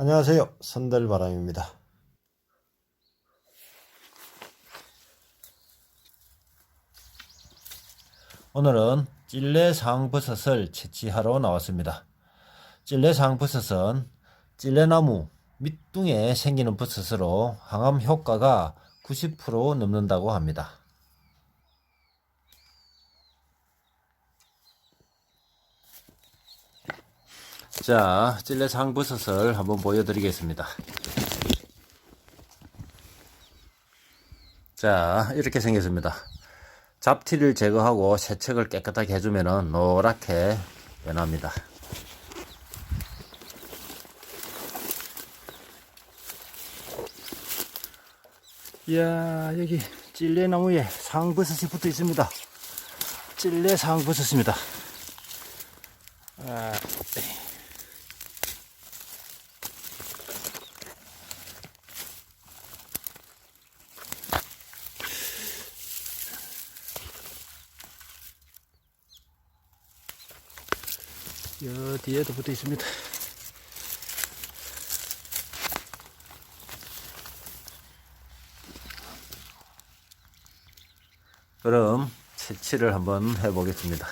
안녕하세요. 선들바람입니다. 오늘은 찔레 상버섯을 채취하러 나왔습니다. 찔레 상버섯은 찔레나무 밑둥에 생기는 버섯으로 항암 효과가 90% 넘는다고 합니다. 자, 찔레 상버섯을 한번 보여드리겠습니다. 자, 이렇게 생겼습니다. 잡티를 제거하고 세척을 깨끗하게 해주면 노랗게 변합니다. 이야, 여기 찔레나무에 상버섯이 붙어 있습니다. 찔레 상버섯입니다. 아, 여 뒤에도 붙어 있습니다. 그럼 채취를 한번 해보겠습니다.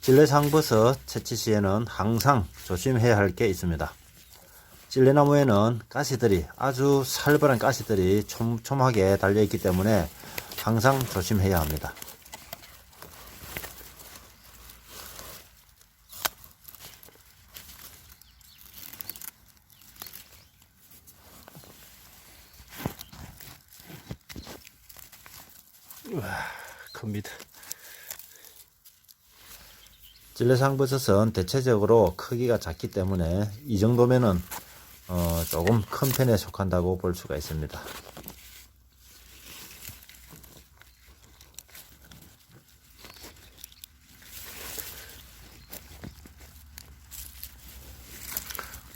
찔레상버섯 채취 시에는 항상 조심해야 할 게 있습니다. 찔레나무에는 가시들이 아주 살벌한 가시들이 촘촘하게 달려 있기 때문에 항상 조심해야 합니다. 와, 큽니다. 찔레상버섯은 대체적으로 크기가 작기 때문에 이 정도면은 어, 조금 큰 편에 속한다고 볼 수가 있습니다.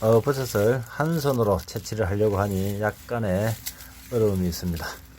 어, 버섯을 한 손으로 채취를 하려고 하니 약간의 어려움이 있습니다.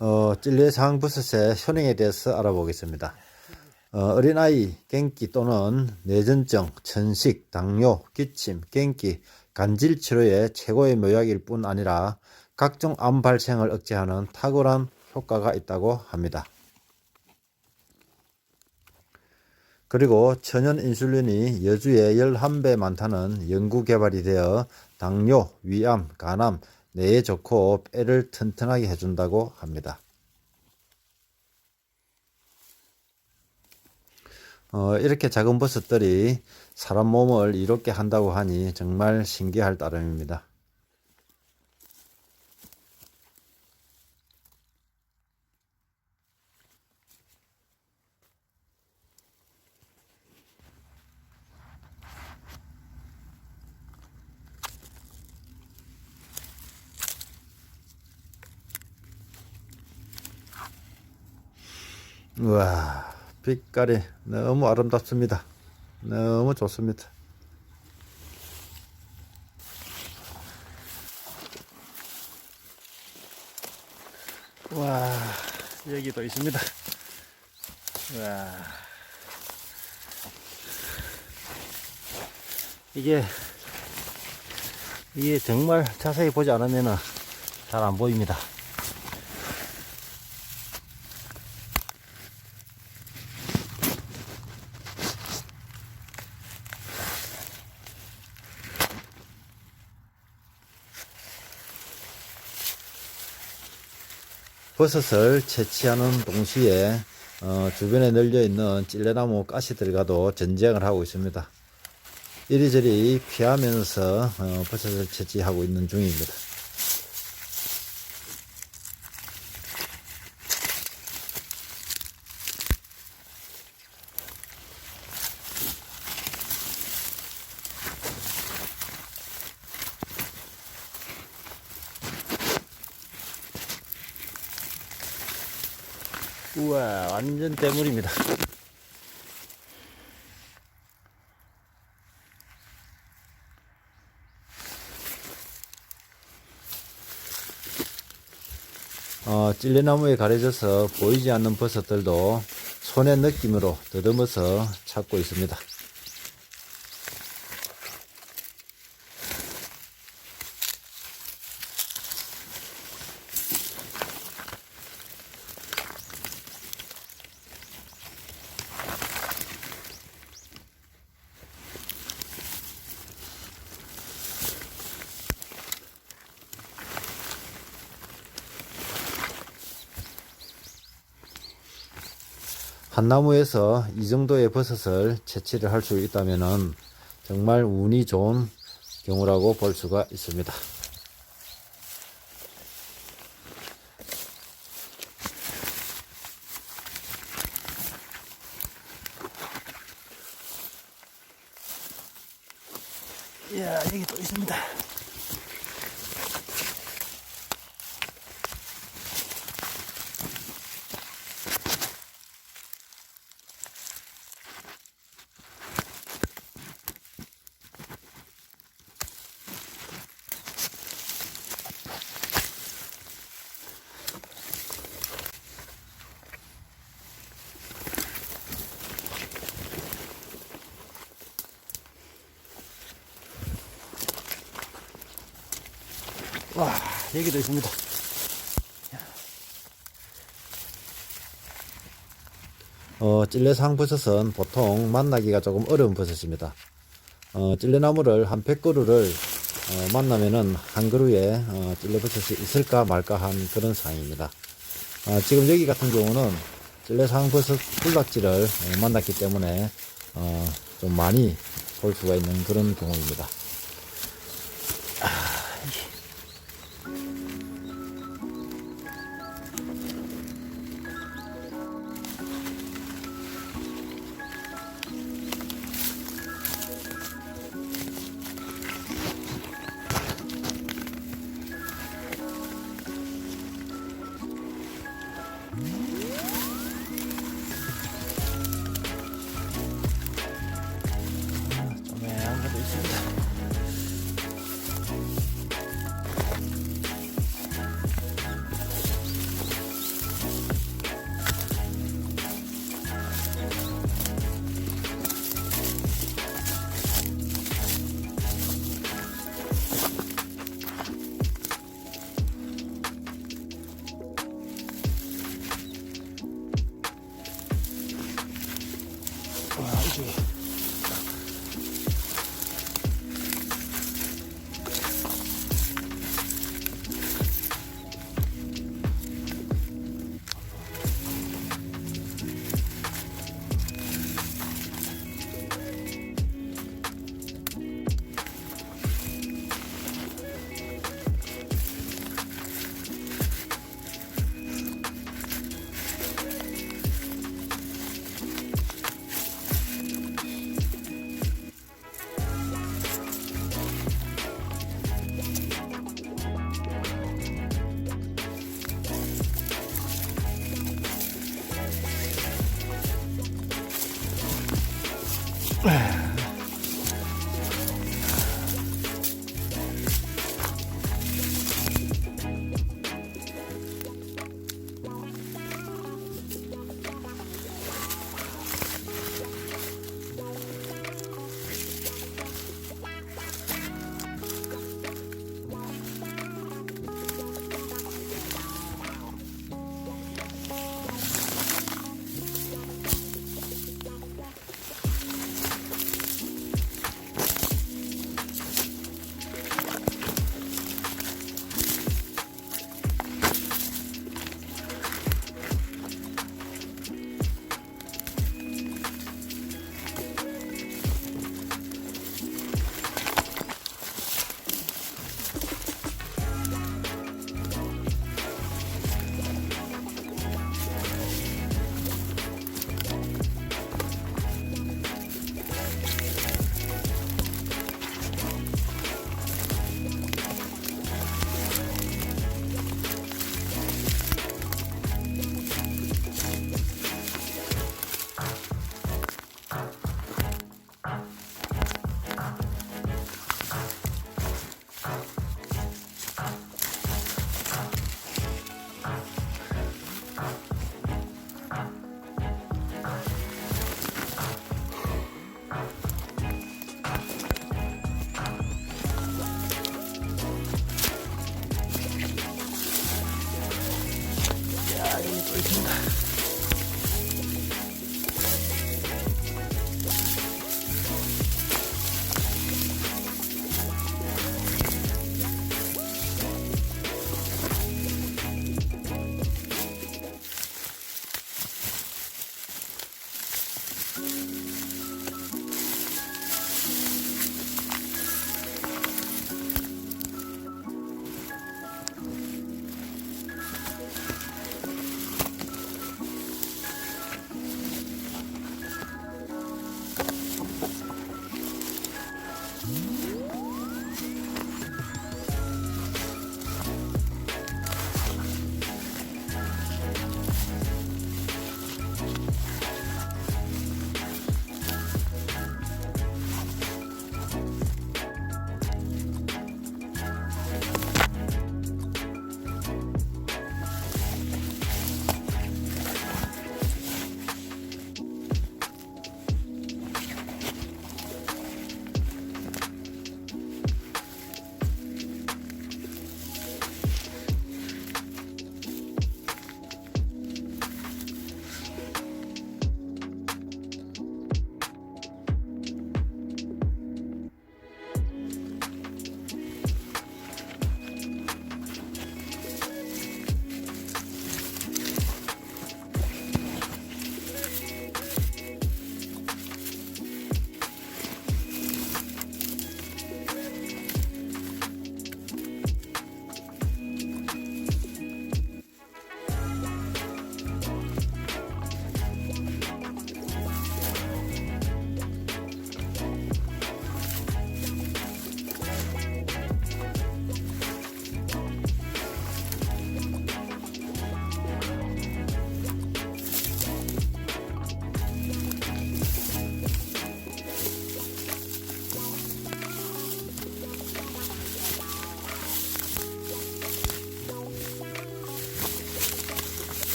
어, 찔레상 버섯의 효능에 대해서 알아보겠습니다. 어, 어린아이, 갱기 또는 뇌전증, 천식, 당뇨, 기침, 갱기, 간질 치료에 최고의 묘약일 뿐 아니라 각종 암 발생을 억제하는 탁월한 효과가 있다고 합니다. 그리고 천연 인슐린이 여주에 11배 많다는 연구 개발이 되어 당뇨, 위암, 간암, 뇌에 좋고 뼈를 튼튼하게 해준다고 합니다. 어, 이렇게 작은 버섯들이 사람 몸을 이롭게 한다고 하니 정말 신기할 따름입니다. 와, 빛깔이 너무 아름답습니다. 너무 좋습니다. 와, 여기도 있습니다. 와. 이게, 이게 정말 자세히 보지 않으면 잘 안 보입니다. 버섯을 채취하는 동시에 어, 주변에 널려 있는 찔레나무 가시들과도 전쟁을 하고 있습니다. 이리저리 피하면서 어, 버섯을 채취하고 있는 중입니다. 대물입니다. 어, 찔레나무에 가려져서 보이지 않는 버섯들도 손의 느낌으로 더듬어서 찾고 있습니다. 한 나무에서 이 정도의 버섯을 채취를 할 수 있다면 정말 운이 좋은 경우라고 볼 수가 있습니다. 이야, 여기 또 있습니다. 와, 여기도 있습니다. 어, 찔레상 버섯은 보통 만나기가 조금 어려운 버섯입니다. 어, 찔레나무를 한 100그루를 어, 만나면은 한 그루에 어, 찔레버섯이 있을까 말까 한 그런 상황입니다. 아, 지금 여기 같은 경우는 찔레상 버섯 군락지를 어, 만났기 때문에 어, 좀 많이 볼 수가 있는 그런 경우입니다. fast.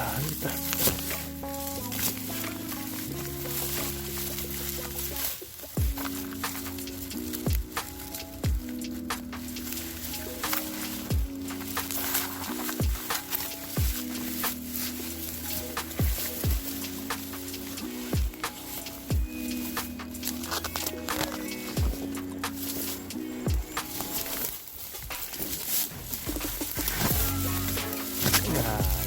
아, 있다. Yeah.